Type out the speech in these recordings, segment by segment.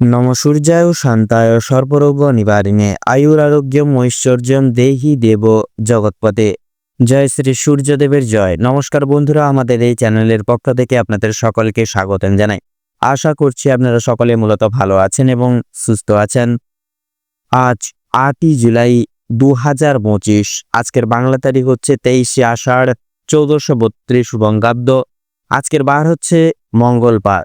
নম সূর্যায় শান্তায় সর্বরোগ নিবারিণে আয়ুরারোগ্যম ঐশ্বর্যম দেহি দেব জগৎপতে। জয় শ্রী সূর্যদেবের জয়। নমস্কার বন্ধুরা, আমাদের এই চ্যানেলের পক্ষ থেকে আপনাদের সকলকে স্বাগতম জানাই। আশা করছি আপনারা সকলে মূলত ভালো আছেন এবং সুস্থ আছেন। আজ আটই জুলাই দু হাজার পঁচিশ, আজকের বাংলা তারিখ হচ্ছে তেইশে আষাঢ় চৌদ্দশো বত্রিশ বঙ্গাব্দ আজকের বার হচ্ছে মঙ্গলবার।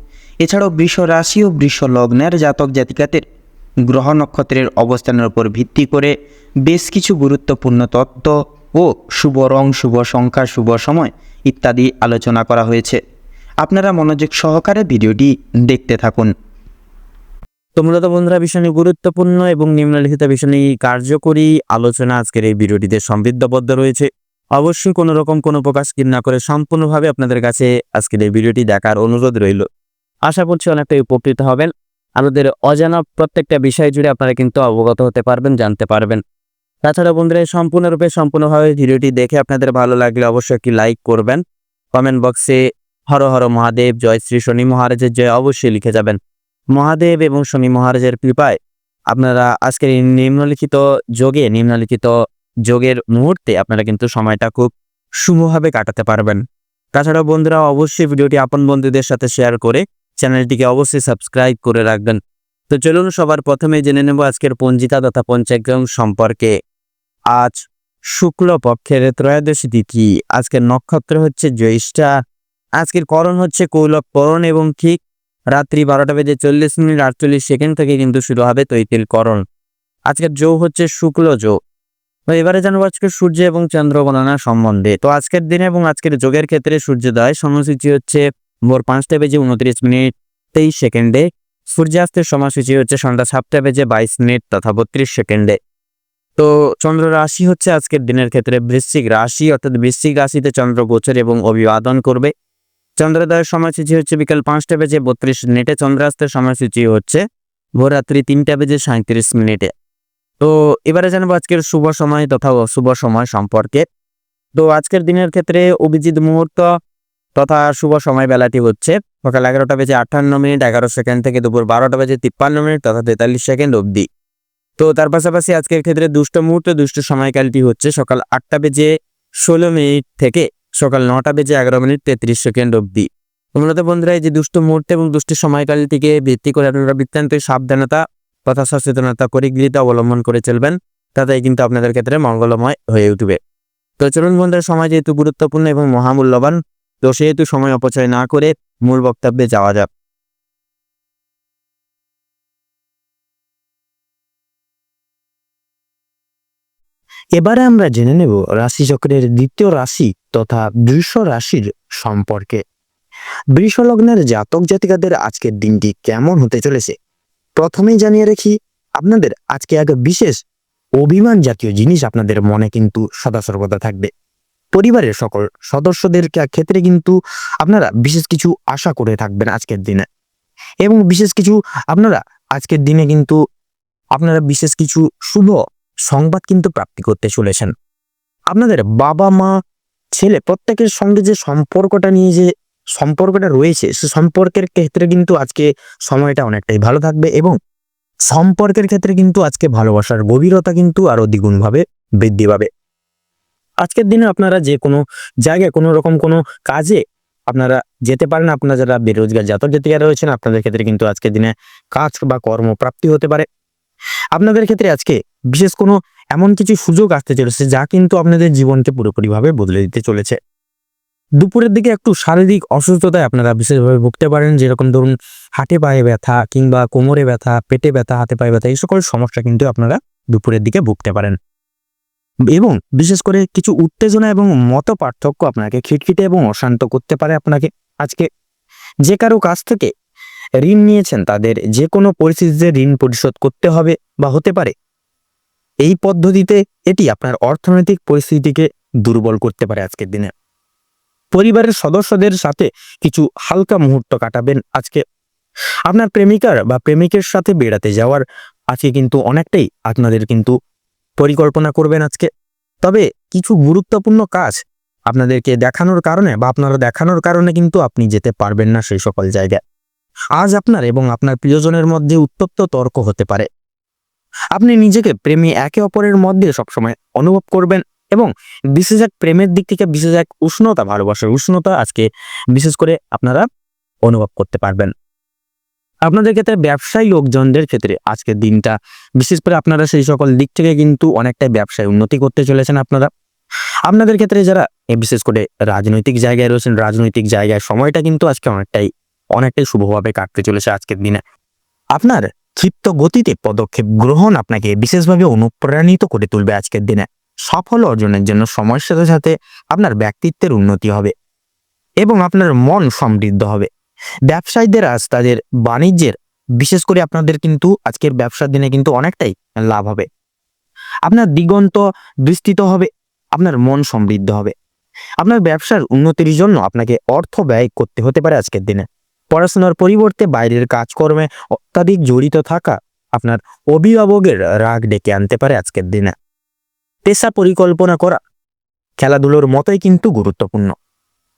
এছাড়াও বৃষ রাশি ও বৃষ লগ্নের জাতক জাতিকাদের গ্রহ নক্ষত্রের অবস্থানের উপর ভিত্তি করে বেশ কিছু গুরুত্বপূর্ণ তত্ত্ব ও শুভ রং, শুভ সংখ্যা, শুভ সময় ইত্যাদি আলোচনা করা হয়েছে। আপনারা মনোযোগ সহকারে ভিডিওটি দেখতে থাকুন। তোমরা তো বন্ধুরা ভীষণই গুরুত্বপূর্ণ এবং নিম্নলিখিত ভীষণই কার্যকরী আলোচনা আজকের এই ভিডিওটিতে সমৃদ্ধবদ্ধ রয়েছে। অবশ্যই কোনো রকম কোনো প্রকাশ কিন করে সম্পূর্ণভাবে আপনাদের কাছে আজকের এই ভিডিওটি দেখার অনুরোধ রইল। আশা করছি অনেকটা উপকৃত হবেন। আমাদের অজানা প্রত্যেকটা বিষয় জুড়ে আপনারা কিন্তু অবগত হতে পারবেন, জানতে পারবেন। তাছাড়া বন্ধুরা সম্পূর্ণরূপে, সম্পূর্ণভাবে ভিডিওটি দেখে আপনাদের ভালো লাগলে অবশ্যই একটি লাইক করবেন। কমেন্ট বক্সে হর হর মহাদেব, জয় শ্রী শনি মহারাজের জয় অবশ্যই লিখে যাবেন। মহাদেব এবং শনি মহারাজের কৃপায় আপনারা আজকের নিম্নলিখিত যোগে, নিম্নলিখিত যোগের মুহূর্তে আপনারা কিন্তু সময়টা খুব শুভভাবে কাটাতে পারবেন। তাছাড়া বন্ধুরা, অবশ্যই ভিডিওটি আপন বন্ধুদের সাথে শেয়ার করে চ্যানেলটিকে অবশ্যই সাবস্ক্রাইব করে রাখবেন। তো চলুন সবার প্রথমে জেনে নেব আজকের পঞ্জিকা তথা পঞ্চাগ্রাম সম্পর্কে। আজ শুক্ল পক্ষের ত্রয়োদশী তিথি। আজকের নক্ষত্র হচ্ছে জ্যৈষ্ঠা। আজকের করণ হচ্ছে কৌলক করণ এবং ঠিক রাত্রি বারোটা বেজে চল্লিশ মিনিট আটচল্লিশ সেকেন্ড থেকে কিন্তু শুরু হবে তৈতিল করণ। আজকের যৌ হচ্ছে শুক্ল যৌ তো এবারে জানব আজকে সূর্য এবং চন্দ্র গণনা সম্বন্ধে। তো আজকের দিনে এবং আজকের যোগের ক্ষেত্রে সূর্যোদয় সময়সূচি হচ্ছে ভোর পাঁচটা বেজে উনত্রিশ মিনিট, তেইশ সেকেন্ডে। সূর্যাস্তের সময়সূচি হচ্ছে সন্ধ্যা সাতটা বেজে বাইশ মিনিট তথা বত্রিশ সেকেন্ডে। তো চন্দ্র রাশি হচ্ছে আজকের দিনের ক্ষেত্রে বৃশ্চিক রাশি, অর্থাৎ বৃশ্চিক রাশিতে চন্দ্র গোচর এবং অভিবাদন করবে। চন্দ্রোদয়ের সময়সূচি হচ্ছে বিকাল পাঁচটা বেজে বত্রিশ মিনিটে। চন্দ্রাস্তের সময়সূচি হচ্ছে ভোররাত্রি তিনটা বেজে সাঁত্রিশ মিনিটে। তো এবারে জানব আজকের শুভ সময় তথা অশুভ সময় সম্পর্কে। তো আজকের দিনের ক্ষেত্রে অভিজিৎ মুহূর্ত তথা শুভ সময় বেলাটি হচ্ছে সকাল এগারোটা বেজে আটান্ন মিনিট, এগারো সেকেন্ড থেকে দুপুর বারোটা বেজে তিপ্পান্ন মিনিট তথা তেতাল্লিশ সেকেন্ড অবধি। তো তার পাশাপাশি আজকের ক্ষেত্রে দুষ্ট মুহূর্ত, দুষ্ট সময়কালটি হচ্ছে সকাল আটটা বেজে ষোলো মিনিট থেকে সকাল নটা বেজে এগারো মিনিট তেত্রিশ সেকেন্ড অবধি। তো মূলত বন্ধুরা, এই যে দুষ্ট মুহূর্ত এবং দুষ্ট সময়কালটিকে ভিত্তি করে আপনারা বৃত্তান্ত, সাবধানতা তথা সচেতনতা, পরিগৃহীত অবলম্বন করে চলবেন। তাতে কিন্তু আপনাদের ক্ষেত্রে মঙ্গলময় হয়ে উঠবে। তো চলুন বন্ধুরা, সময় যেহেতু গুরুত্বপূর্ণ এবং মহামূল্যবান তো সেহেতু সময় অপচয় না করে মূল বক্তব্যে যাওয়া যাক। এবারে আমরা জেনে নেব রাশিচক্রের দ্বিতীয় রাশি তথা বৃষ রাশির সম্পর্কে। বৃষ লগ্নের জাতক জাতিকাদের আজকের দিনটি কেমন হতে চলেছে? প্রথমেই জানিয়ে রাখি, আপনাদের আজকে এক বিশেষ অভিমান জাতীয় জিনিস আপনাদের মনে কিন্তু সদা সর্বদা থাকবে। পরিবারের সকল সদস্যদের ক্ষেত্রে কিন্তু আপনারা বিশেষ কিছু আশা করে থাকবেন আজকের দিনে। এবং বিশেষ কিছু আপনারা আজকের দিনে কিন্তু আপনারা বিশেষ কিছু শুভ সংবাদ কিন্তু প্রাপ্তি করতে চলেছেন। আপনাদের বাবা মা, ছেলে প্রত্যেকের সঙ্গে যে সম্পর্কটা নিয়ে যে সম্পর্কটা রয়েছে, সে সম্পর্কের ক্ষেত্রে কিন্তু আজকে সময়টা অনেকটাই ভালো থাকবে এবং সম্পর্কের ক্ষেত্রে কিন্তু আজকে ভালোবাসার গভীরতা কিন্তু আরও দ্বিগুণভাবে বৃদ্ধি পাবে। আজকের দিনে আপনারা যে কোনো জায়গায় কোনো রকম কোনো কাজে আপনারা যেতে পারেন। আপনারা যারা বেরোজগার, জাতক জাতিকা রয়েছেন, আপনাদের ক্ষেত্রে কিন্তু আজকের দিনে কাজ বা কর্মপ্রাপ্তি হতে পারে। আপনাদের ক্ষেত্রে আজকে বিশেষ কোনো এমন কিছু সুযোগ আসতে চলেছে যা কিন্তু আপনাদের জীবনকে পুরোপুরিভাবে বদলে দিতে চলেছে। দুপুরের দিকে একটু শারীরিক অসুস্থতায় আপনারা বিশেষভাবে ভুগতে পারেন। যেরকম ধরুন, হাটে পায়ে ব্যথা কিংবা কোমরে ব্যথা, পেটে ব্যথা, হাতে পায়ে ব্যথা, এই সকল সমস্যা কিন্তু আপনারা দুপুরের দিকে ভুগতে পারেন। এবং বিশেষ করে কিছু উত্তেজনা এবং মত পার্থক্য আপনাকে খিটখিটে এবং অশান্ত করতে পারে আপনাকে। আজকে যে কারও কাছ থেকে ঋণ নিয়েছেন, তাদের যে কোনো পরিস্থিতিতে ঋণ পরিশোধ করতে হবে বা হতে পারে। এই পদ্ধতিতে এটি আপনার অর্থনৈতিক পরিস্থিতিকে দুর্বল করতে পারে আজকের দিনে। পরিবারের সদস্যদের সাথে কিছু হালকা মুহূর্ত কাটাবেন আজকে। আপনার প্রেমিকার বা প্রেমিকের সাথে বেড়াতে যাওয়ার আজকে কিন্তু অনেকটাই আপনাদের কিন্তু পরিকল্পনা করবেন আজকে। তবে কিছু গুরুত্বপূর্ণ কাজ আপনাদেরকে দেখানোর কারণে বা আপনারা দেখানোর কারণে কিন্তু আপনি যেতে পারবেন না সেই সকল জায়গায়। আজ আপনার এবং আপনার প্রিয়জনের মধ্যে উত্তপ্ত তর্ক হতে পারে। আপনি নিজেকে প্রেমী একে অপরের মধ্যে সবসময় অনুভব করবেন এবং বিশেষ এক প্রেমের দিক থেকে বিশেষ এক উষ্ণতা, ভালোবাসার উষ্ণতা আজকে বিশেষ করে আপনারা অনুভব করতে পারবেন। আপনাদের ক্ষেত্রে ব্যবসায়ী লোকজনদের ক্ষেত্রে আজকের দিনটা, বিশেষ করে আপনারা সেই সকল দিক থেকে কিন্তু অনেকটাই ব্যবসায় উন্নতি করতে চলেছেন আপনারা। আপনাদের ক্ষেত্রে যারা বিশেষ করে রাজনৈতিক জায়গায় রয়েছেন, রাজনৈতিক জায়গায় সময়টা কিন্তু আজকে অনেকটাই অনেকটাই শুভভাবে কাটতে চলেছে আজকের দিনে। আপনার ক্ষিপ্ত গতিতে পদক্ষেপ গ্রহণ আপনাকে বিশেষভাবে অনুপ্রাণিত করে তুলবে আজকের দিনে। সফল অর্জনের জন্য সময়ের সাথে সাথে আপনার ব্যক্তিত্বের উন্নতি হবে এবং আপনার মন সমৃদ্ধ হবে। ব্যবসায়ীদের আজ তাদের বাণিজ্যের, বিশেষ করে আপনাদের কিন্তু আজকের ব্যবসার দিনে কিন্তু অনেকটাই লাভ হবে। আপনার দিগন্ত বিস্তৃত হবে, আপনার মন সমৃদ্ধ হবে। আপনার ব্যবসার উন্নতির জন্য আপনাকে অর্থ ব্যয় করতে হতে পারে আজকের দিনে। পড়াশোনার পরিবর্তে বাইরের কাজকর্মে অত্যাধিক জড়িত থাকা আপনার অভিভাবকের রাগ ডেকে আনতে পারে আজকের দিনে। পেশা পরিকল্পনা করা খেলাধুলোর মতোই কিন্তু গুরুত্বপূর্ণ।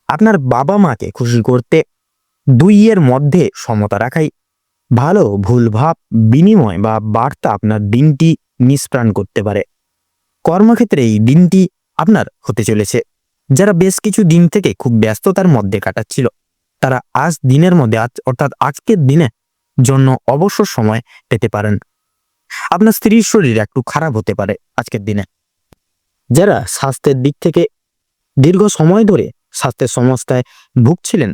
আপনার বাবা মাকে খুশি করতে দুইয়ের মধ্যে সমতা রাখাই ভালো, ভুল ভাব বিনিময় বা বার্তা আপনার দিনটি নিষ্প্রাণ করতে পারে। কর্মক্ষেত্রে এই দিনটি আপনার হতে চলেছে। যারা বেশ কিছু দিন থেকে খুব ব্যস্ততার মধ্যে কাটাচ্ছিল, তারা আজ দিনের মধ্যে আজ, অর্থাৎ আজকের দিনে জন্য অবসর সময় পেতে পারেন। আপনার স্ত্রীর শরীর একটু খারাপ হতে পারে আজকের দিনে। যারা স্বাস্থ্যের দিক থেকে দীর্ঘ সময় ধরে স্বাস্থ্যের সমস্যায় ভুগছিলেন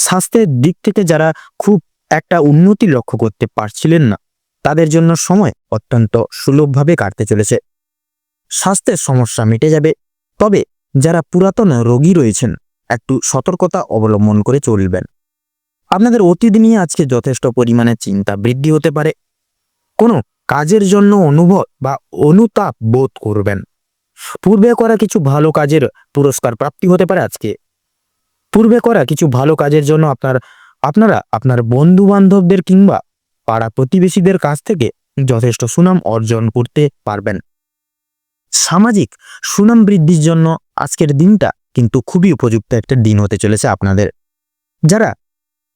স্বাস্থ্যের দিক থেকে যারা খুব একটা উন্নতি লক্ষ্য করতে পারছিলেন না, তাদের জন্য সময় অত্যন্ত সুলভভাবে কাটতে চলেছে। স্বাস্থ্যের সমস্যা মিটে যাবে, তবে যারা পুরাতন রোগী রয়েছেন, একটু সতর্কতা অবলম্বন করে চলবেন। আপনাদের অতীত নিয়ে আজকে যথেষ্ট পরিমাণে চিন্তা বৃদ্ধি হতে পারে। কোনো কাজের জন্য অনুভব বা অনুতাপ বোধ করবেন। পূর্বে করা কিছু ভালো কাজের পুরস্কার প্রাপ্তি হতে পারে আজকে। পূর্বে করা কিছু ভালো কাজের জন্য আপনার, আপনারা আপনার বন্ধু বান্ধবদের কিংবা পাড়া প্রতিবেশীদের কাছ থেকে যথেষ্ট সুনাম অর্জন করতে পারবেন। সামাজিক সুনাম বৃদ্ধির জন্য আজকের দিনটা কিন্তু খুবই উপযুক্ত একটা দিন হতে চলেছে আপনাদের। যারা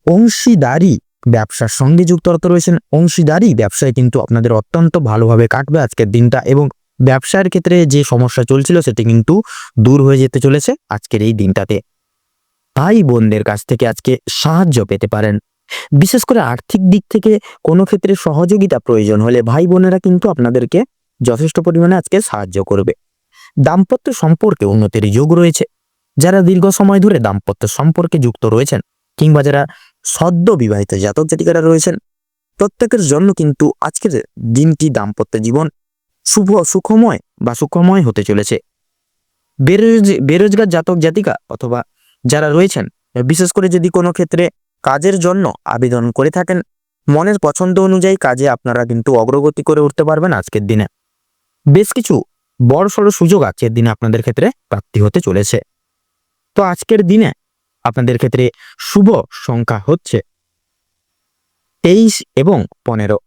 অংশীদারি ব্যবসার সঙ্গে যুক্তরত রয়েছেন, অংশীদারি ব্যবসায় কিন্তু আপনাদের অত্যন্ত ভালোভাবে কাটবে আজকের দিনটা এবং ব্যবসার ক্ষেত্রে যে সমস্যা চলছিল সেটি কিন্তু দূর হয়ে যেতে চলেছে আজকের এই দিনটাতে। ভাই বোনদের কাছ থেকে আজকে সাহায্য পেতে পারেন। বিশেষ করে আর্থিক দিক থেকে কোনো ক্ষেত্রে সহযোগিতা প্রয়োজন হলে ভাই বোনেরা কিন্তু আপনাদেরকে যথেষ্ট পরিমাণে আজকে সাহায্য করবে। দাম্পত্য সম্পর্কে উন্নতির যোগ রয়েছে। যারা দীর্ঘ সময় ধরে দাম্পত্য সম্পর্কে যুক্ত রয়েছেন কিংবা যারা সদ্য বিবাহিত জাতক জাতিকারা রয়েছেন, প্রত্যেকের জন্য কিন্তু আজকের দিনটি দাম্পত্য জীবন শুভ, সুখময় বা সুখময় হতে চলেছে। বেরোজ, বেরোজগার জাতক জাতিকা অথবা যারা রয়েছেন, বিশেষ করে যদি কোনো ক্ষেত্রে কাজের জন্য আবেদন করে থাকেন, মনের পছন্দ অনুযায়ী কাজে আপনারা কিন্তু অগ্রগতি করে উঠতে পারবেন আজকের দিনে। বেশ কিছু বড়সড় সুযোগ আজকের দিনে আপনাদের ক্ষেত্রে প্রাপ্তি হতে চলেছে। তো আজকের দিনে আপনাদের ক্ষেত্রে শুভ সংখ্যা হচ্ছে তেইশ এবং পনেরো।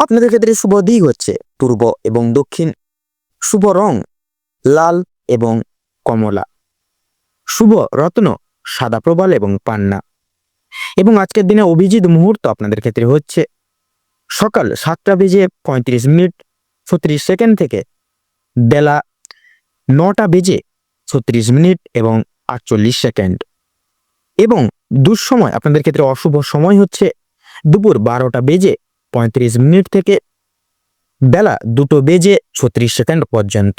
আপনাদের ক্ষেত্রে শুভ দিক হচ্ছে পূর্ব এবং দক্ষিণ। শুভ রং লাল এবং কমলা। শুভ রত্ন, সাদা প্রবাল এবং পান্না। এবং আজকের দিনে অভিজিৎ মুহূর্ত আপনাদের ক্ষেত্রে হচ্ছে সকাল সাতটা বেজে পঁয়ত্রিশ মিনিট ছত্রিশ সেকেন্ড থেকে বেলা নটা বেজে ছত্রিশ মিনিট এবং আটচল্লিশ সেকেন্ড। এবং দুঃসময় আপনাদের ক্ষেত্রে অশুভ সময় হচ্ছে দুপুর বারোটা বেজে পঁয়ত্রিশ মিনিট থেকে বেলা দুটো বেজে ছত্রিশ সেকেন্ড পর্যন্ত।